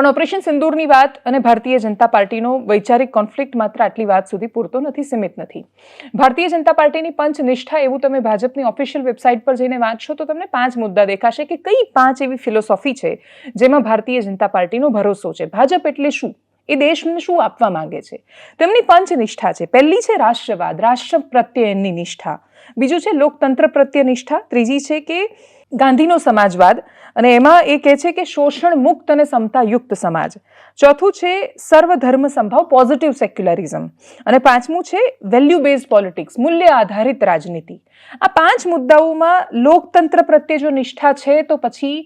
પણ ઓપરેશન સિંદૂરની વાત અને ભારતીય જનતા પાર્ટીનો વૈચારિક કોન્ફ્લિક્ટ માત્ર આટલી વાત સુધી પૂરતો નથી, સીમિત નથી. ભારતીય જનતા પાર્ટીની પંચ નિષ્ઠા એવું તમે ભાજપની ઓફિશિયલ વેબસાઇટ પર જઈને વાંચશો તો તમને પાંચ મુદ્દા દેખાશે કે કઈ પાંચ એવી ફિલોસોફી છે જેમાં ભારતીય જનતા પાર્ટીનો ભરોસો છે. ભાજપ એટલે શું? એ દેશને શું આપવા માંગે છે? તેમની પંચ નિષ્ઠા છે. પહેલી છે રાષ્ટ્રવાદ, રાષ્ટ્ર પ્રત્યે એમની નિષ્ઠા. બીજું છે લોકતંત્ર પ્રત્યે નિષ્ઠા. ત્રીજી છે કે ગાંધીનો સમાજવાદ અને એમાં એ કહે છે કે શોષણ મુક્ત અને સમતાયુક્ત સમાજ. ચોથું છે સર્વધર્મ સંભાવ પોઝિટિવ સેક્યુલરિઝમ અને પાંચમું છે વેલ્યુ બેઝડ પોલિટિક્સ મૂલ્ય આધારિત રાજનીતિ. આ પાંચ મુદ્દાઓમાં લોકતંત્ર પ્રત્યે જો નિષ્ઠા છે તો પછી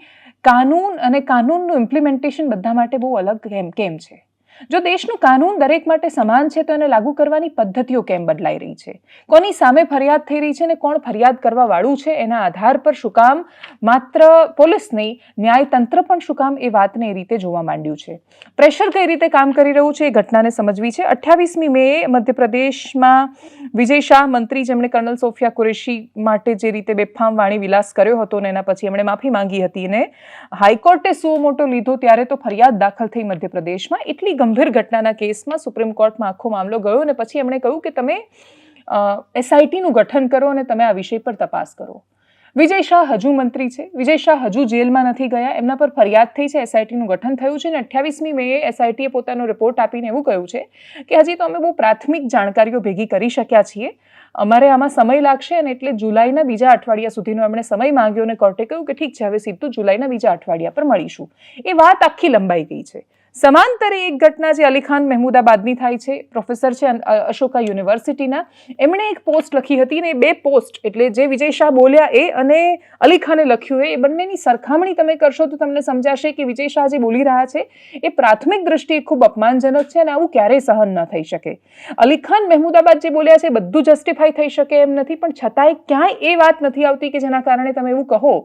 કાનૂન અને કાનૂનનું ઇમ્પ્લિમેન્ટેશન બધા માટે બહુ અલગ કેમ કેમ છે? જો દેશનું કાનૂન દરેક માટે સમાન છે, તો એને લાગુ કરવાની પદ્ધતિઓ કેમ બદલાઈ રહી છે? કોની સામે ફરિયાદ થઈ રહી છે અને કોણ ફરિયાદ કરવા વાળું છે, એના આધાર પર શું કામ માત્ર પોલીસ નહીં ન્યાયતંત્ર પણ શું કામ એ વાતને એ રીતે જોવા માંડ્યું છે? પ્રેશર કઈ રીતે કામ કરી રહ્યું છે એ ઘટનાને સમજવી છે? અઠ્યાવીસમી મે મધ્યપ્રદેશમાં વિજય શાહ મંત્રી જેમણે કર્નલ સોફિયા કુરેશી માટે જે રીતે બેફામ વાણી વિલાસ કર્યો હતો ને એના પછી એમણે માફી માંગી હતી ને હાઈકોર્ટે સુઓ મોટો લીધો ત્યારે તો ફરિયાદ દાખલ થઈ મધ્યપ્રદેશમાં. એટલી ગંભીર ઘટનાના કેસમાં સુપ્રીમ કોર્ટમાં આખો મામલો ગયો અને પછી એમણે કહ્યું કે તમે એસઆઈટીનું ગઠન કરો અને તમે આ વિષય પર તપાસ કરો. વિજય શાહ હજુ મંત્રી છે. વિજય શાહ હજુ જેલમાં નથી ગયા. એમના પર ફરિયાદ થઈ છે એસઆઈટીનું ગઠન થયું છે અને અઠ્યાવીસમી મેએ એસઆઈટીએ પોતાનો રિપોર્ટ આપીને એવું કહ્યું છે કે હજી તો અમે બહુ પ્રાથમિક જાણકારીઓ ભેગી કરી શક્યા છીએ. અમારે આમાં સમય લાગશે અને એટલે જુલાઈના બીજા અઠવાડિયા સુધીનો એમણે સમય માંગ્યો અને કોર્ટે કહ્યું કે ઠીક છે, હવે સીધું જુલાઈના બીજા અઠવાડિયા પર મળીશું. એ વાત આખી લંબાઈ ગઈ છે. સમાંતરે એક ઘટના જે અલી ખાન મહેમૂદાબાદની થાય છે, પ્રોફેસર છે અશોકા યુનિવર્સિટીના, એમણે એક પોસ્ટ લખી હતી ને એ બે પોસ્ટ, એટલે જે વિજય શાહ બોલ્યા એ અને અલી ખાને લખ્યું એ બંનેની સરખામણી તમે કરશો તો તમને સમજાશે કે વિજય શાહ જે બોલી રહ્યા છે, એ પ્રાથમિક દ્રષ્ટિએ ખૂબ અપમાનજનક છે અને આવું ક્યારેય સહન ન થઈ શકે. અલી ખાન મહેમૂદાબાદ જે બોલ્યા છે બધું જસ્ટિફાઈ થઈ શકે એમ નથી, પણ છતાંય ક્યાંય એ વાત નથી આવતી કે જેના કારણે તમે એવું કહો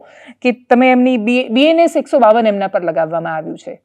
કે તમે એમની બીએનએસ એકસો બાવન એમના પર લગાવવામાં આવ્યું છે.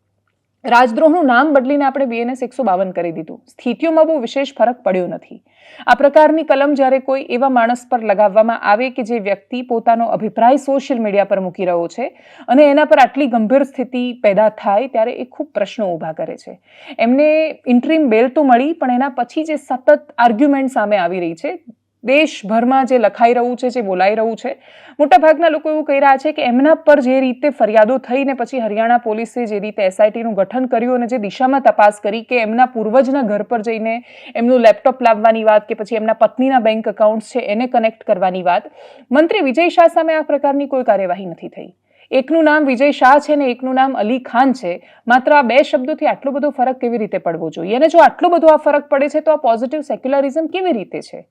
રાજદ્રોહનું નામ બદલીને આપણે બીએનએસ એકસો બાવન કરી દીધું. સ્થિતિઓમાં બહુ વિશેષ ફરક પડ્યો નથી. આ પ્રકારની કલમ જ્યારે કોઈ એવા માણસ પર લગાવવામાં આવે કે જે વ્યક્તિ પોતાનો અભિપ્રાય સોશિયલ મીડિયા પર મૂકી રહ્યો છે અને એના પર આટલી ગંભીર સ્થિતિ પેદા થાય ત્યારે એ ખૂબ પ્રશ્નો ઊભા કરે છે. એમને ઇન્ટ્રીમ બેલ તો મળી, પણ એના પછી જે સતત આર્ગ્યુમેન્ટ સામે આવી રહી છે દેશભરમાં જે લખાઈ રહ્યું છે, જે બોલાઈ રહ્યું છે, મોટાભાગના લોકો એવું કહી રહ્યા છે કે એમના પર જે રીતે ફરિયાદો થઈને પછી હરિયાણા પોલીસે જે રીતે એસઆઈટીનું ગઠન કર્યું અને જે દિશામાં તપાસ કરી કે એમના પૂર્વજના ઘર પર જઈને એમનું લેપટોપ લાવવાની વાત કે પછી એમના પત્નીના બેંક એકાઉન્ટ છે, એને કનેક્ટ કરવાની વાત. મંત્રી વિજય શાહ સામે આ પ્રકારની કોઈ કાર્યવાહી નથી થઈ. એકનું નામ વિજય શાહ છે ને એકનું નામ અલી ખાન છે, માત્ર આ બે શબ્દોથી આટલો બધો ફરક કેવી રીતે પડવો જોઈએ? અને જો આટલો બધો આ ફરક પડે છે, તો આ પોઝિટિવ સેક્યુલરિઝમ કેવી રીતે છે?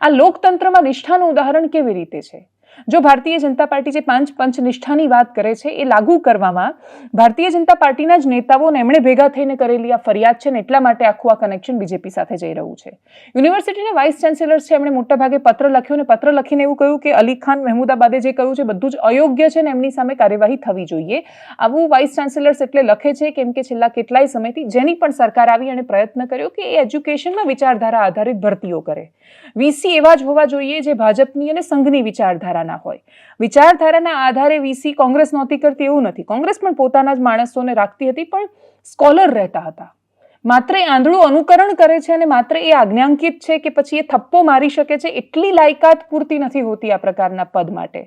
આ લોકતંત્રમાં નિષ્ઠાનું ઉદાહરણ કેવી રીતે છે? જો ભારતીય જનતા પાર્ટી જે પાંચ પંચ નિષ્ઠાની વાત કરે છે, એ લાગુ કરવામાં ભારતીય જનતા પાર્ટીના જ નેતાઓને એમણે ભેગા થઈને કરેલી આ ફરિયાદ છે ને એટલા માટે આખું આ કનેક્શન બીજેપી સાથે જઈ રહ્યું છે. યુનિવર્સિટીના વાઇસ ચાન્સેલર છે, એમણે મોટાભાગે પત્ર લખ્યો અને પત્ર લખીને એવું કહ્યું કે અલી ખાન મહેમૂદાબાદે જે કહ્યું છે, બધું જ અયોગ્ય છે ને એમની સામે કાર્યવાહી થવી જોઈએ. આવું વાઇસ ચાન્સેલર્સ એટલે લખે છે કેમ કે છેલ્લા કેટલાય સમયથી જેની પણ સરકાર આવી અને પ્રયત્ન કર્યો કે એ એજ્યુકેશનમાં વિચારધારા આધારિત ભરતીઓ કરે. વીસી એવા જ હોવા જોઈએ જે ભાજપની અને સંઘની વિચારધારાના હોય. વિચારધારાના આધારે વીસી કોંગ્રેસ નહોતી કરતી એવું નથી. કોંગ્રેસ પણ પોતાના જ માણસોને રાખતી હતી, પણ સ્કોલર રહેતા હતા. માત્ર એ આંધળું અનુકરણ કરે છે અને માત્ર એ આજ્ઞાંકિત છે કે પછી એ થપ્પો મારી શકે છે, એટલી લાયકાત પૂરતી નથી હોતી આ પ્રકારના પદ માટે.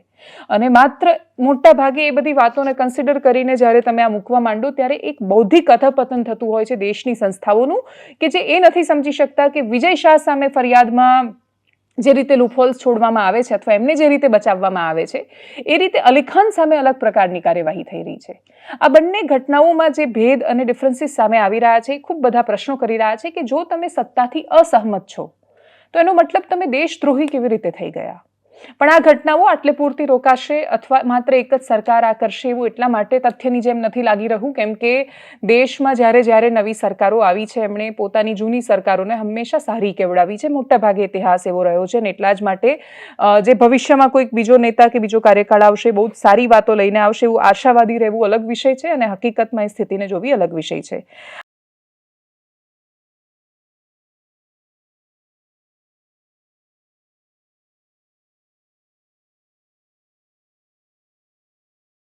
અને માત્ર મોટા ભાગે એ બધી વાતોને કન્સિડર કરીને જ્યારે તમે આ મૂકવા માંડો, ત્યારે એક બૌદ્ધિક અધપતન થતું હોય છે દેશની સંસ્થાઓનું, કે જે એ નથી સમજી શકતા કે વિજય શાહ સામે ફરિયાદમાં જે રીતે લૂપહોલ્સ છોડવામાં આવે છે અથવા એમને જે રીતે બચાવવામાં આવે છે, એ રીતે અલી ખાન સામે અલગ પ્રકારની કાર્યવાહી થઈ રહી છે. આ બંને ઘટનાઓમાં જે ભેદ અને ડિફરન્સીસ સામે આવી રહ્યા છે ખૂબ બધા પ્રશ્નો કરી રહ્યા છે કે જો તમે સત્તાથી અસહમત છો, તો એનો મતલબ તમે દેશદ્રોહી કેવી રીતે થઈ ગયા? પણ આ ઘટનાઓ આટલે પૂરતી રોકાશે અથવા માત્ર એક જ સરકાર આ કરશે એવું એટલા માટે તથ્યની જેમ નથી લાગી રહ્યું, કેમ કે દેશમાં જ્યારે જ્યારે નવી સરકારો આવી છે, એમણે પોતાની જૂની સરકારોને હંમેશા સારી કેવડાવી છે, મોટાભાગે ઇતિહાસ એવો રહ્યો છે ને એટલા જ માટે જે ભવિષ્યમાં કોઈક બીજો નેતા કે બીજો કાર્યકાળ આવશે, બહુ જ સારી વાતો લઈને આવશે એવું આશાવાદી રહેવું અલગ વિષય છે અને હકીકતમાં એ સ્થિતિને જોવી અલગ વિષય છે.